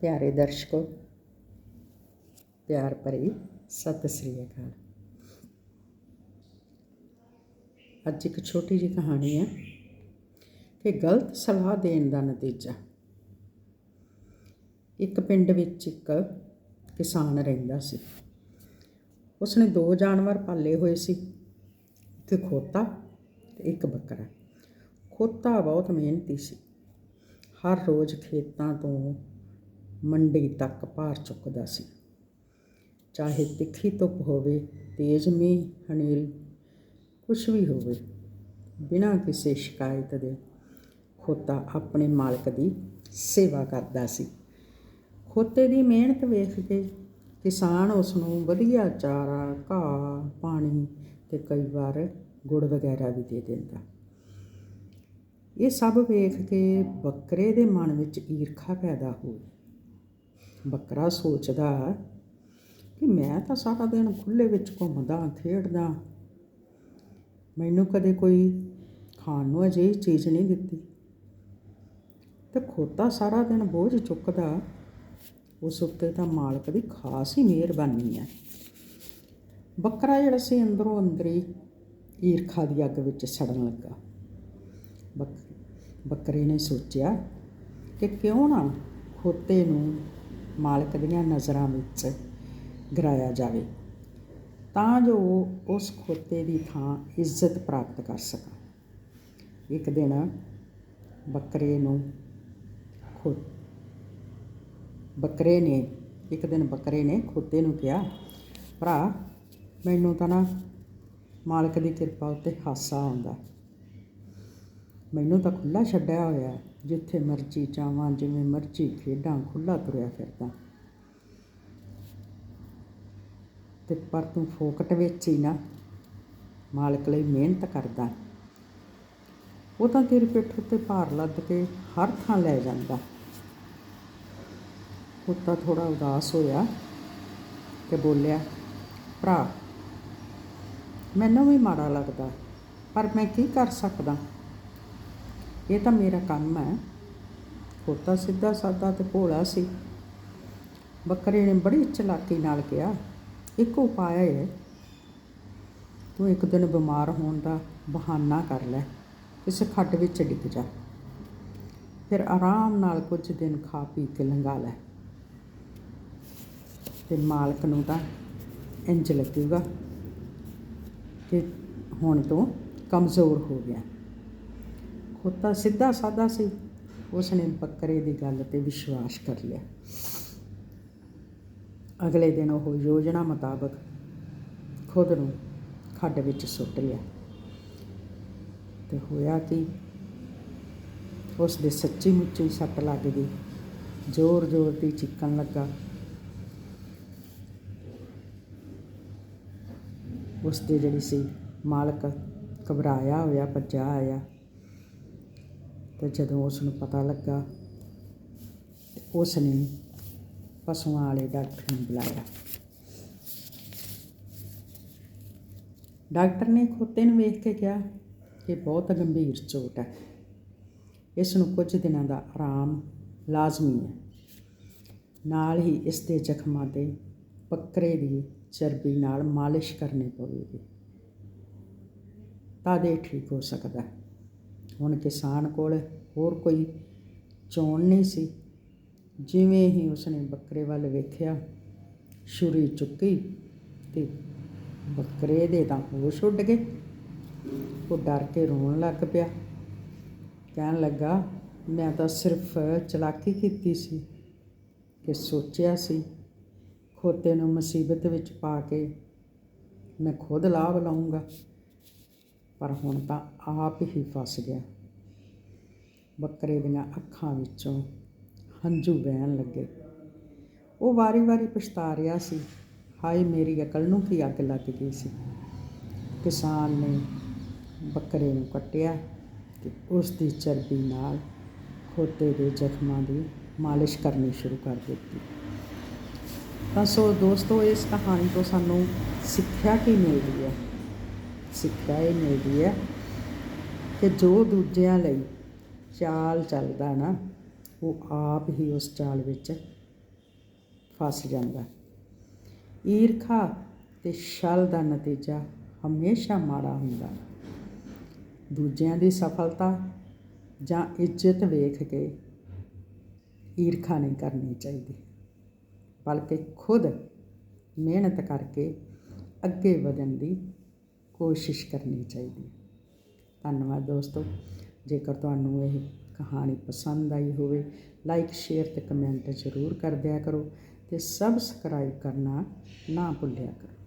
ਪਿਆਰੇ ਦਰਸ਼ਕੋ, ਪਿਆਰ ਭਰੀ ਸਤਿ ਸ੍ਰੀ ਅਕਾਲ। ਅੱਜ ਇੱਕ ਛੋਟੀ ਜਿਹੀ ਕਹਾਣੀ ਹੈ ਕਿ ਗਲਤ ਸਲਾਹ ਦੇਣ ਦਾ ਨਤੀਜਾ। ਇੱਕ ਪਿੰਡ ਵਿੱਚ ਇੱਕ ਕਿਸਾਨ ਰਹਿੰਦਾ ਸੀ। ਉਸਨੇ ਦੋ ਜਾਨਵਰ ਪਾਲੇ ਹੋਏ ਸੀ, ਇੱਕ ਖੋਤਾ ਤੇ ਇੱਕ ਬੱਕਰਾ। ਖੋਤਾ ਬਹੁਤ ਮਿਹਨਤੀ ਸੀ। ਹਰ ਰੋਜ਼ ਖੇਤਾਂ ਤੋਂ ਮੰਡੀ ਤੱਕ ਭਾਰ ਚੁੱਕਦਾ ਸੀ। ਚਾਹੇ ਤਿੱਖੀ ਧੁੱਪ ਹੋਵੇ, ਤੇਜ਼ ਮੀਂਹ, ਹਨੇਰੀ, ਕੁਛ ਵੀ ਹੋਵੇ, ਬਿਨਾਂ ਕਿਸੇ ਸ਼ਿਕਾਇਤ ਦੇ ਖੋਤਾ ਆਪਣੇ ਮਾਲਕ ਦੀ ਸੇਵਾ ਕਰਦਾ ਸੀ। ਖੋਤੇ ਦੀ ਮਿਹਨਤ ਵੇਖ ਕੇ ਕਿਸਾਨ ਉਸ ਨੂੰ ਵਧੀਆ ਚਾਰਾ, ਘਾਹ, ਪਾਣੀ ਤੇ ਕਈ ਵਾਰ ਗੁੜ ਵਗੈਰਾ ਵੀ ਦੇ ਦਿੰਦਾ। ਇਹ ਸਭ ਵੇਖ ਕੇ ਬੱਕਰੇ ਦੇ ਮਨ ਵਿੱਚ ਈਰਖਾ ਪੈਦਾ ਹੋਈ। ਬੱਕਰਾ ਸੋਚਦਾ ਕਿ ਮੈਂ ਤਾਂ ਸਾਰਾ ਦਿਨ ਖੁੱਲੇ ਵਿੱਚ ਘੁੰਮਦਾ, ਖੇਡਦਾ। ਮੈਨੂੰ ਕਦੇ ਕੋਈ ਖਾਣ ਨੂੰ ਅਜਿਹੀ ਚੀਜ਼ ਨਹੀਂ ਦਿੱਤੀ। ਤੇ ਖੋਤਾ ਸਾਰਾ ਦਿਨ ਬੋਝ ਚੁੱਕਦਾ, ਉਸ ਉੱਤੇ ਤਾਂ ਮਾਲਕ ਦੀ ਖਾਸ ਹੀ ਮਿਹਰਬਾਨੀ ਹੈ। ਬੱਕਰਾ ਜਿਹੜਾ ਸੀ ਅੰਦਰੋਂ ਅੰਦਰੀ ਈਰਖਾ ਦੀ ਅੱਗ ਵਿੱਚ ਸੜਨ ਲੱਗਾ। ਬੱਕਰੇ ਨੇ ਸੋਚਿਆ ਕਿ ਕਿਉਂ ਨਾ ਖੋਤੇ ਨੂੰ ਮਾਲਕ ਦੀਆਂ ਨਜ਼ਰਾਂ ਵਿੱਚ ਗਿਰਾਇਆ ਜਾਵੇ, ਤਾਂ ਜੋ ਉਸ ਖੋਤੇ ਦੀ ਥਾਂ ਇੱਜ਼ਤ ਪ੍ਰਾਪਤ ਕਰ ਸਕਣ। ਇੱਕ ਦਿਨ ਬੱਕਰੇ ਨੂੰ ਖੋ, ਬੱਕਰੇ ਨੇ, ਇੱਕ ਦਿਨ ਬੱਕਰੇ ਨੇ ਖੋਤੇ ਨੂੰ ਕਿਹਾ, ਭਰਾ, ਮੈਨੂੰ ਤਾਂ ਨਾ ਮਾਲਕ ਦੀ ਕਿਰਪਾ ਉੱਤੇ ਹਾਸਾ ਆਉਂਦਾ। ਮੈਨੂੰ ਤਾਂ ਖੁੱਲਾ ਛੱਡਿਆ ਹੋਇਆ ਜਿੱਥੇ ਮਰਜ਼ੀ ਜਾਵਾਂ, ਜਿਵੇਂ ਮਰਜ਼ੀ ਖੇਡਾਂ ਖੁੱਲਾ ਤੁਰਿਆ ਫਿਰਦਾ। ਤੇ ਪਰ ਤੂੰ ਫੋਕਟ ਵਿੱਚ ਹੀ ਨਾ। ਮਾਲਕ ਲਈ ਮਿਹਨਤ ਕਰਦਾ। ਉਹ ਤਾਂ ਤੇਰੀ ਪਿੱਠ ਉੱਤੇ ਭਾਰ ਲੱਦ ਕੇ ਹਰ ਥਾਂ ਲੈ ਜਾਂਦਾ। ਕੁੱਤਾ ਥੋੜਾ ਉਦਾਸ ਹੋਇਆ ਤੇ ਬੋਲਿਆ, ਭਰਾ ਮੈਨੂੰ ਵੀ ਮਾੜਾ ਲੱਗਦਾ, ਪਰ ਮੈਂ ਕੀ ਕਰ ਸਕਦਾ? ਇਹ ਤਾਂ ਮੇਰਾ ਕੰਮ ਹੈ। ਖੋਤਾ ਸਿੱਧਾ ਸਾਦਾ ਤੇ ਭੋਲਾ ਸੀ। ਬੱਕਰੇ ਨੇ ਬੜੀ ਚਲਾਕੀ ਨਾਲ ਕਿਹਾ, ਇੱਕ ਉਪਾਅ ਹੈ ਤੂੰ ਇੱਕ ਦਿਨ ਬਿਮਾਰ ਹੋਣ ਦਾ ਬਹਾਨਾ ਕਰ ਲੈ ਕਿਸੇ ਖੱਡ ਵਿੱਚ ਡਿੱਗ ਜਾ। ਫਿਰ ਆਰਾਮ ਨਾਲ ਕੁਝ ਦਿਨ ਖਾ ਪੀ ਕੇ ਲੰਘਾ ਲੈ। ਤੇ ਮਾਲਕ ਨੂੰ ਤਾਂ ਇੰਜ ਲੱਗੂਗਾ ਕਿ ਹੁਣ ਤੋਂ ਕਮਜ਼ੋਰ ਹੋ ਗਿਆ। ਖੋਤਾ ਸਿੱਧਾ ਸਾਦਾ ਸੀ। ਉਸਨੇ ਬੱਕਰੇ ਦੀ ਗੱਲ ਤੇ ਵਿਸ਼ਵਾਸ ਕਰ ਲਿਆ। ਅਗਲੇ ਦਿਨ ਉਹ ਯੋਜਨਾ ਮੁਤਾਬਕ ਖੁਦ ਨੂੰ ਖੱਡ ਵਿੱਚ ਸੁੱਟ ਲਿਆ। ਤੇ ਹੋਇਆ ਕਿ? ਉਸ ਦੇ ਸੱਚੀ ਮੁੱਚੀ ਸੱਟ ਲੱਗ ਗਈ। ਜ਼ੋਰ ਜ਼ੋਰ ਦੀ ਚਿੱਕਣ ਲੱਗਾ। ਉਸ ਦੇ ਜਿਹੜੀ ਸੀ, ਮਾਲਕ ਘਬਰਾਇਆ ਹੋਇਆ ਭੱਜਾ ਆਇਆ। ਅਤੇ ਜਦੋਂ ਉਸ ਨੂੰ ਪਤਾ ਲੱਗਾ ਉਸ ਨੇ ਪਸ਼ੂਆਂ ਵਾਲੇ ਡਾਕਟਰ ਨੂੰ ਬੁਲਾਇਆ। ਡਾਕਟਰ ਨੇ ਖੋਤੇ ਨੂੰ ਵੇਖ ਕੇ ਕਿਹਾ ਕਿ ਬਹੁਤ ਗੰਭੀਰ ਚੋਟ ਹੈ। ਇਸ ਨੂੰ ਕੁਝ ਦਿਨਾਂ ਦਾ ਆਰਾਮ ਲਾਜ਼ਮੀ ਹੈ। ਨਾਲ ਹੀ ਇਸ ਦੇ ਜ਼ਖਮਾਂ ਤੇ ਬੱਕਰੇ ਦੀ ਚਰਬੀ ਨਾਲ ਮਾਲਿਸ਼ ਕਰਨੀ ਪਵੇਗੀ। ਤਾਂ ਦੇ ਠੀਕ ਹੋ ਸਕਦਾ ਹੁਣ ਕਿਸਾਨ ਕੋਲ ਹੋਰ ਕੋਈ ਚੋਣ ਨਹੀਂ ਸੀ। ਜਿਵੇਂ ਹੀ ਉਸਨੇ ਬੱਕਰੇ ਵੱਲ ਵੇਖਿਆ, ਛੁਰੀ ਚੁੱਕੀ ਤੇ ਬੱਕਰੇ ਦੇ ਤਾਂ ਹੋਸ਼ ਉੱਡ ਗਏ। ਉਹ ਡਰ ਕੇ ਰੋਣ ਲੱਗ ਪਿਆ। ਕਹਿਣ ਲੱਗਾ, ਮੈਂ ਤਾਂ ਸਿਰਫ ਚਲਾਕੀ ਕੀਤੀ ਸੀ ਕਿ ਸੋਚਿਆ ਸੀ, ਖੋਤੇ ਨੂੰ ਮੁਸੀਬਤ ਵਿੱਚ ਪਾ ਕੇ ਮੈਂ ਖੁਦ ਲਾਭ ਲਾਉਂਗਾ ਪਰ ਹੁਣ ਤਾਂ ਆਪ ਹੀ ਫਸ ਗਿਆ। ਬੱਕਰੇ ਦੀਆਂ ਅੱਖਾਂ ਵਿੱਚੋਂ ਹੰਝੂ ਵਹਿਣ ਲੱਗੇ। ਉਹ ਵਾਰੀ-ਵਾਰੀ ਪਛਤਾ ਰਿਹਾ ਸੀ। ਹਾਏ, ਮੇਰੀ ਅਕਲ ਨੂੰ ਕੀ ਅੱਗ ਲੱਗ ਗਈ ਸੀ। ਕਿਸਾਨ ਨੇ ਬੱਕਰੇ ਨੂੰ ਕੱਟਿਆ ਤੇ ਉਸ ਦੀ ਚਰਬੀ ਨਾਲ ਖੋਤੇ ਦੇ ਜ਼ਖਮਾਂ ਦੀ ਮਾਲਿਸ਼ ਕਰਨੀ ਸ਼ੁਰੂ ਕਰ ਦਿੱਤੀ। ਤਾਂ ਸੋ ਦੋਸਤੋ, ਇਸ ਕਹਾਣੀ ਤੋਂ ਸਾਨੂੰ ਸਿੱਖਿਆ ਕੀ ਮਿਲਦੀ ਹੈ? ਸਿੱਖਿਆ ਇਹ ਮਿਲਦੀ ਹੈ ਕਿ ਜੋ ਦੂਜਿਆਂ ਲਈ ਚਾਲ ਚੱਲਦਾ ਨਾ, ਉਹ ਆਪ ਹੀ ਉਸ ਚਾਲ ਵਿੱਚ ਫਸ ਜਾਂਦਾ। ਈਰਖਾ ਤੇ ਛਲ ਦਾ ਨਤੀਜਾ ਹਮੇਸ਼ਾ ਮਾੜਾ ਹੁੰਦਾ। ਦੂਜਿਆਂ ਦੀ ਸਫਲਤਾ ਜਾਂ ਇੱਜ਼ਤ ਵੇਖ ਕੇ ਈਰਖਾ ਨਹੀਂ ਕਰਨੀ ਚਾਹੀਦੀ, ਬਲਕਿ ਖੁਦ ਮਿਹਨਤ ਕਰਕੇ ਅੱਗੇ ਵਧਣ ਦੀ ਕੋਸ਼ਿਸ਼ ਕਰਨੀ ਚਾਹੀਦੀ। ਹੈ ਧੰਨਵਾਦ ਦੋਸਤੋ। ਜੇਕਰ ਤੁਹਾਨੂੰ ਇਹ ਕਹਾਣੀ ਪਸੰਦ ਆਈ ਹੋਵੇ ਲਾਈਕ ਸ਼ੇਅਰ ਤੇ ਕਮੈਂਟ ਜ਼ਰੂਰ ਕਰ ਦਿਆ ਕਰੋ ਤੇ ਸਬਸਕ੍ਰਾਈਬ ਕਰਨਾ ਨਾ ਭੁੱਲਿਆ ਕਰੋ।